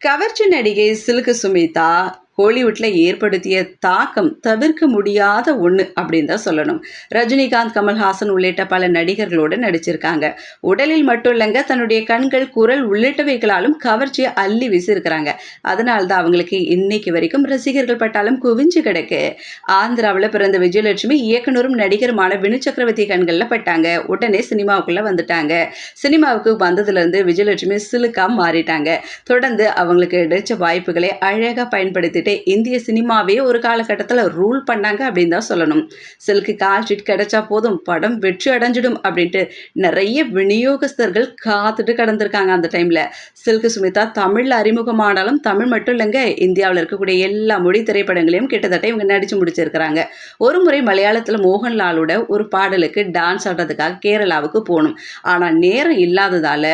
கவர்ச்சி நடிகை சிலுக்கு சுமிதா ஹாலிவுட்டில் ஏற்படுத்திய தாக்கம் தவிர்க்க முடியாத ஒன்று அப்படின்னு தான் சொல்லணும். ரஜினிகாந்த் கமல்ஹாசன் உள்ளிட்ட பல நடிகர்களோடு நடிச்சிருக்காங்க. உடலில் மட்டும் இல்லைங்க தன்னுடைய கண்கள் குரல் உள்ளிட்டவைகளாலும் கவர்ச்சியை அள்ளி வீசியிருக்கிறாங்க. அதனால தான் அவங்களுக்கு இன்னைக்கு வரைக்கும் ரசிகர்கள் பட்டாலும் குவிஞ்சு கிடக்கு. ஆந்திராவில் பிறந்த விஜயலட்சுமி இயக்குனரும் நடிகருமான வினு சக்கரவர்த்தி கண்களில் பட்டாங்க. உடனே சினிமாவுக்குள்ளே வந்துட்டாங்க. சினிமாவுக்கு வந்ததுலேருந்து விஜயலட்சுமி சிலுக்காக மாறிட்டாங்க. தொடர்ந்து அவங்களுக்கு கிடைச்ச வாய்ப்புகளை அழகாக பயன்படுத்தி வச்சுக்கிட்டே இந்திய சினிமாவே ஒரு காலகட்டத்தில் ரூல் பண்ணாங்க அப்படின்னு தான் சொல்லணும். சில்க்கு கால் ஷீட் கிடைச்சா போதும் படம் வெற்றி அடைஞ்சிடும் அப்படின்ட்டு நிறைய விநியோகஸ்தர்கள் காத்துட்டு கடந்திருக்காங்க அந்த டைமில் சில்கு சுமிதா தமிழில் அறிமுகமானாலும் தமிழ் மட்டும் இல்லைங்க இந்தியாவில் இருக்கக்கூடிய எல்லா மொழி திரைப்படங்களையும் கிட்டத்தட்ட இவங்க நடித்து முடிச்சிருக்கிறாங்க. ஒரு முறை மலையாளத்தில் மோகன்லாலோட ஒரு பாடலுக்கு டான்ஸ் ஆடுறதுக்காக கேரளாவுக்கு போகணும். ஆனால் நேரம் இல்லாததால்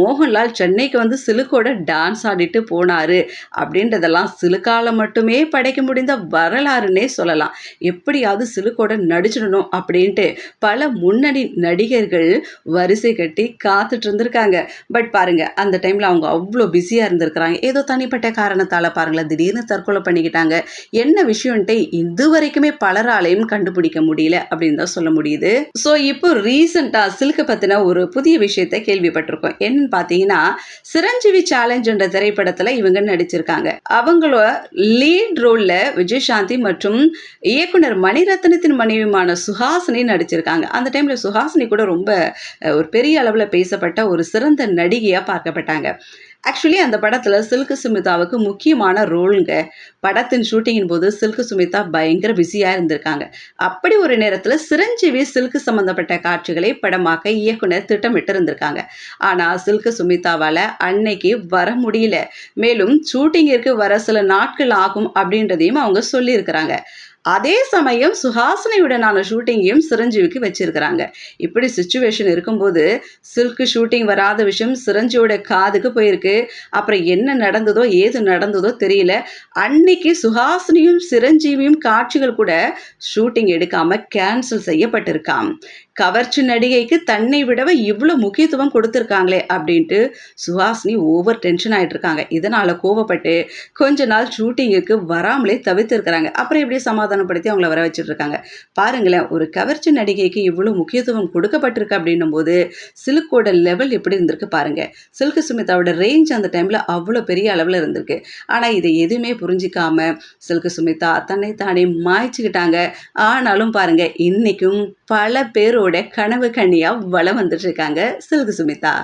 மோகன்லால் சென்னைக்கு வந்து சிலுக்கோட டான்ஸ் ஆடிட்டு போனார். அப்படின்றதெல்லாம் சிலுக்கால மட்டுமே படைக்க முடிந்த வரலாறுன்னே சொல்லலாம். எப்படியாவது சிலுக்கோட நடிச்சிடணும் அப்படின்ட்டு பல முன்னணி நடிகர்கள் வரிசை கட்டி காத்துட்டு இருந்திருக்காங்க. பட் பாருங்க அந்த டைமில் அவங்க அவ்வளோ பிஸியாக இருந்திருக்கிறாங்க. ஏதோ தனிப்பட்ட காரணத்தால் பாருங்களேன் திடீர்னு தற்கொலை பண்ணிக்கிட்டாங்க. என்ன விஷயம்ட்டு இது வரைக்குமே பலராலையும் கண்டுபிடிக்க முடியல அப்படின்னு தான் சொல்ல முடியுது. ஸோ இப்போ ரீசெண்டாக சிலுக்கு பற்றின ஒரு புதிய விஷயத்தை கேள்விப்பட்டிருக்கோம். என்னன்னு பார்த்தீங்கன்னா சிரஞ்சீவி சேலஞ்ச் என்ற திரைப்படத்தில் இவங்க நடிச்சிருக்காங்க. அவங்கள லீட் ரோலில் விஜயசாந்தி மற்றும் இயக்குனர் மணிரத்னத்தின் மனைவியுமான சுஹாசினி நடிச்சிருக்காங்க. அந்த டைமில் சுஹாசினி கூட ரொம்ப ஒரு பெரிய அளவில் பேசப்பட்ட ஒரு சிறந்த நடிகையாக பார்க்கப்பட்டாங்க. ஆக்சுவலி அந்த படத்தில் சில்கு சுமிதாவுக்கு முக்கியமான ரோலுங்க. படத்தின் ஷூட்டிங்கின் போது சில்கு சுமிதா பயங்கர பிஸியாக இருந்திருக்காங்க. அப்படி ஒரு நேரத்தில் சிரஞ்சீவி சில்கு சம்பந்தப்பட்ட காட்சிகளை படமாக்க இயக்குனர் திட்டமிட்டு இருந்திருக்காங்க ஆனால் சில்கு சுமிதாவால் அன்னைக்கு வர முடியல. மேலும் ஷூட்டிங்கிற்கு வர சில நாட்கள் ஆகும் அப்படின்றதையும் அவங்க சொல்லியிருக்கிறாங்க. அதே சமயம் சுஹாசினியுடனான ஷூட்டிங்கையும் சிரஞ்சீவிக்கு வச்சிருக்கிறாங்க. இப்படி சுச்சுவேஷன் இருக்கும்போது சில்க்கு ஷூட்டிங் வராத விஷயம் சிரஞ்சீவோட காதுக்கு போயிருக்கு. அப்புறம் என்ன நடந்ததோ ஏது நடந்ததோ தெரியல. அன்னைக்கு சுஹாசினியும் சிரஞ்சீவியும் காட்சிகள் கூட ஷூட்டிங் எடுக்காம கேன்சல் செய்யப்பட்டிருக்காம். கவர்ச்சி நடிகைக்கு தன்னை விடவே இவ்வளோ முக்கியத்துவம் கொடுத்துருக்காங்களே அப்படின்ட்டு சுஹாசினி ஓவர் டென்ஷன் ஆகிட்டு இருக்காங்க இதனால் கோவப்பட்டு கொஞ்ச நாள் ஷூட்டிங்குக்கு வராமலே தவிர்த்துருக்கிறாங்க அப்புறம் எப்படியே சமாதானப்படுத்தி அவங்கள வர வச்சுட்டு இருக்காங்க பாருங்களேன் ஒரு கவர்ச்சி நடிகைக்கு இவ்வளோ முக்கியத்துவம் கொடுக்கப்பட்டிருக்கு அப்படின்னும் போது சில்கோட லெவல் எப்படி இருந்திருக்கு பாருங்க. சில்கு சுமிதாவோட ரேஞ்ச் அந்த டைமில் அவ்வளோ பெரிய அளவில் இருந்திருக்கு. ஆனால் இதை எதுவுமே புரிஞ்சிக்காம சில்கு சுமிதா தன்னை தானே மாய்ச்சிக்கிட்டாங்க. ஆனாலும் பாருங்க இன்னைக்கும் பல பேரோட கனவு கண்ணியாக வளம் வந்துட்டு இருக்காங்க சில்கு சுமிதா.